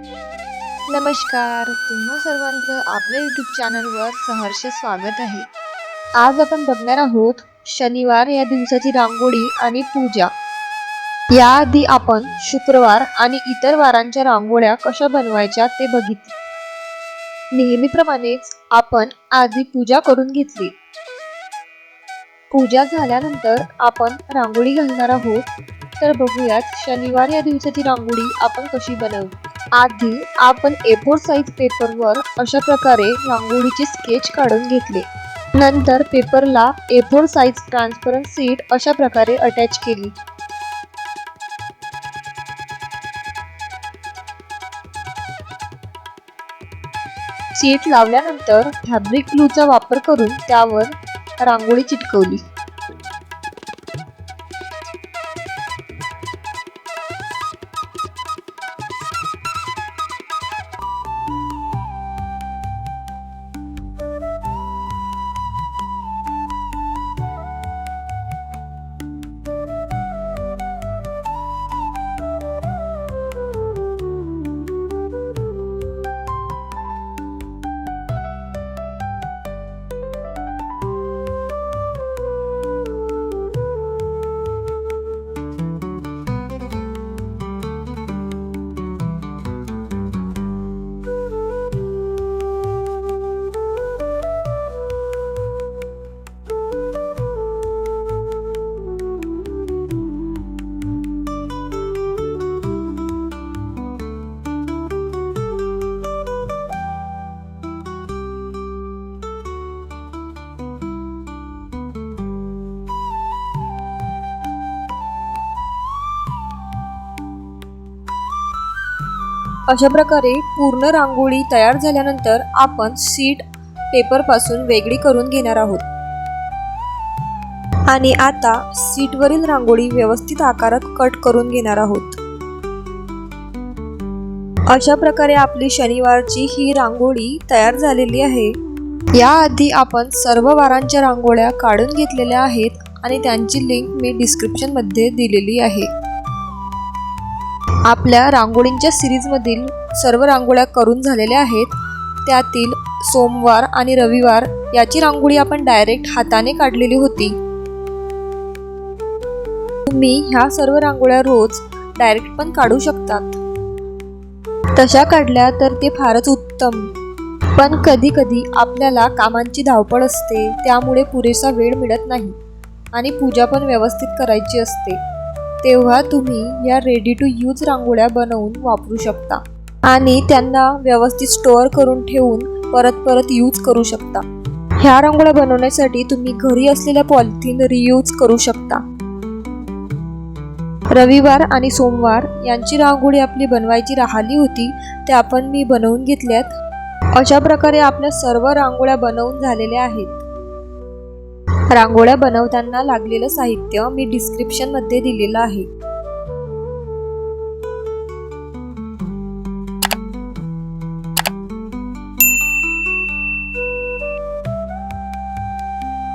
नमस्कार तुम्हा सर्वांचं आपल्या यूट्यूब चॅनलवर सहर्ष स्वागत आहे. आज आपण बघणार आहोत शनिवार या दिवसाची रांगोळी आणि पूजा. याआधी आपण शुक्रवार आणि इतर वारांच्या रांगोळ्या कशा बनवायच्या ते बघितले. नेहमीप्रमाणेच आपण आधी पूजा करून घेतली. पूजा झाल्यानंतर आपण रांगोळी घालणार आहोत. तर बघूयात शनिवार या दिवसाची रांगोळी आपण कशी बनवू. आधी आपण ए फोर साईज पेपरवर अशा प्रकारे रांगोळीचे स्केच काढून घेतले. नंतर पेपरला A four size transparent sheet अशा प्रकारे अटॅच केली. सीट लावल्यानंतर फॅब्रिक ग्लूचा वापर करून त्यावर रांगोळी चिटकवली. अशा प्रकारे पूर्ण रांगोळी तयार झाल्यानंतर आपण सीट पेपरपासून वेगळी करून घेणार आहोत. आणि आता सीटवरील रांगोळी व्यवस्थित आकारात कट करून घेणार आहोत. अशा प्रकारे आपली शनिवारची ही रांगोळी तयार झालेली आहे. याआधी आपण सर्व वारांच्या रांगोळ्या काढून घेतलेल्या आहेत आणि त्यांची लिंक मी डिस्क्रिप्शनमध्ये दिलेली आहे. आपल्या रांगोळींच्या सिरीजमधील सर्व रांगोळ्या करून झालेल्या आहेत. त्यातील सोमवार आणि रविवार याची रांगोळी आपण डायरेक्ट हाताने काढलेली होती. तुम्ही ह्या सर्व रांगोळ्या रोज डायरेक्ट पण काढू शकतात. तशा काढल्या तर ते फारच उत्तम. पण कधी कधी आपल्याला कामांची धावपळ असते त्यामुळे पुरेसा वेळ मिळत नाही आणि पूजा पण व्यवस्थित करायची असते. तेव्हा तुम्ही या रेडी टू यूज रांगोळ्या बनवून वापरू शकता. आणि त्यांना व्यवस्थित स्टोअर करून ठेवून परत परत यूज करू शकता. ह्या रांगोळ्या बनवण्यासाठी तुम्ही घरी असलेल्या पॉलिथिन रियूज करू शकता. रविवार आणि सोमवार यांची रांगोळी आपली बनवायची राहिली होती त्या आपण मी बनवून घेतल्यात. अशा प्रकारे आपल्या सर्व रांगोळ्या बनवून झालेल्या आहेत. रांगोळ्या बनवताना लागलेलं साहित्य मी डिस्क्रिप्शनमध्ये दिलेलं आहे.